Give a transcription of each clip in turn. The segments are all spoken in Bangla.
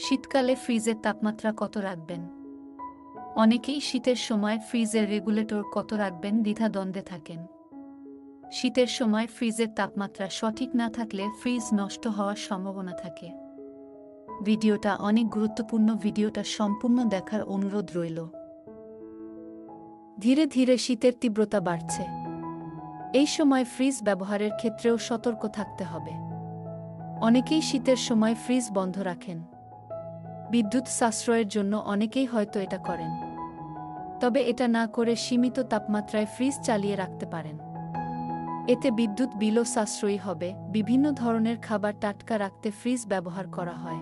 শীতকালে ফ্রিজের তাপমাত্রা কত রাখবেন? অনেকেই শীতের সময় ফ্রিজের রেগুলেটর কত রাখবেন দ্বিধাদ্বন্দ্বে থাকেন। শীতের সময় ফ্রিজের তাপমাত্রা সঠিক না থাকলে ফ্রিজ নষ্ট হওয়ার সম্ভাবনা থাকে। ভিডিওটা অনেক গুরুত্বপূর্ণ, ভিডিওটা সম্পূর্ণ দেখার অনুরোধ রইল। ধীরে ধীরে শীতের তীব্রতা বাড়ছে। এই সময় ফ্রিজ ব্যবহারের ক্ষেত্রেও সতর্ক থাকতে হবে। অনেকেই শীতের সময় ফ্রিজ বন্ধ রাখেন। বিদ্যুৎ সাশ্রয়ের জন্য অনেকেই হয়তো এটা করেন। তবে এটা না করে সীমিত তাপমাত্রায় ফ্রিজ চালিয়ে রাখতে পারেন। এতে বিদ্যুৎ বিলও সাশ্রয়ী হবে। বিভিন্ন ধরনের খাবার টাটকা রাখতে ফ্রিজ ব্যবহার করা হয়।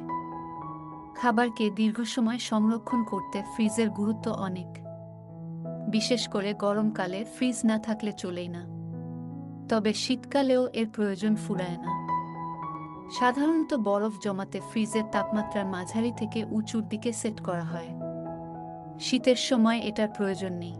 খাবারকে দীর্ঘ সময় সংরক্ষণ করতে ফ্রিজের গুরুত্ব অনেক। বিশেষ করে গরমকালে ফ্রিজ না থাকলে চলেই না। তবে শীতকালেও এর প্রয়োজন ফুরায় না। সাধারণত বরফ জমাতে ফ্রিজের তাপমাত্রার মাঝারি থেকে উঁচুর দিকে সেট করা হয়। শীতের সময় এটার প্রয়োজন নেই।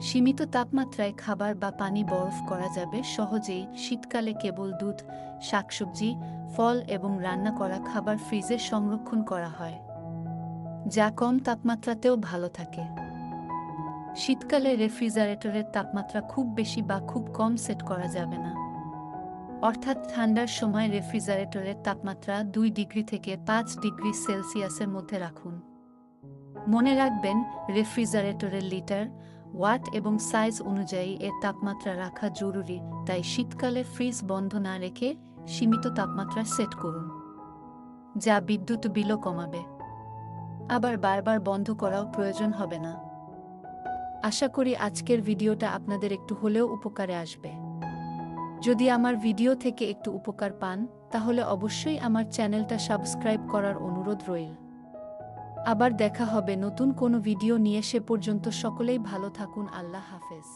সীমিত তাপমাত্রায় খাবার বা পানি বরফ করা যাবে। সহজেই শীতকালে কেবল দুধ, শাকসবজি, ফল এবং রান্না করা খাবার ফ্রিজে সংরক্ষণ করা হয়, যা কম তাপমাত্রাতেও ভালো থাকে। শীতকালে রেফ্রিজারেটরের তাপমাত্রা খুব বেশি বা খুব কম সেট করা যাবে না। অর্থাৎ ঠান্ডার সময় রেফ্রিজারেটরের তাপমাত্রা দুই ডিগ্রি থেকে পাঁচ ডিগ্রি সেলসিয়াসের মধ্যে রাখুন। মনে রাখবেন, রেফ্রিজারেটরের লিটার, ওয়াট এবং সাইজ অনুযায়ী এর তাপমাত্রা রাখা জরুরি, তাই শীতকালে ফ্রিজ বন্ধ না রেখে সীমিত তাপমাত্রা সেট করুন, যা বিদ্যুৎ বিলও কমাবে। আবার বারবার বন্ধ করাও প্রয়োজন হবে না। আশা করি আজকের ভিডিওটা আপনাদের একটু হলেও উপকারে আসবে। যদি আমার ভিডিও থেকে একটু উপকার পান, তাহলে অবশ্যই আমার চ্যানেলটা সাবস্ক্রাইব করার অনুরোধ রইল। আবার দেখা হবে নতুন কোনো ভিডিও নিয়ে, সে পর্যন্ত সকলেই ভালো থাকুন, আল্লাহ হাফেজ।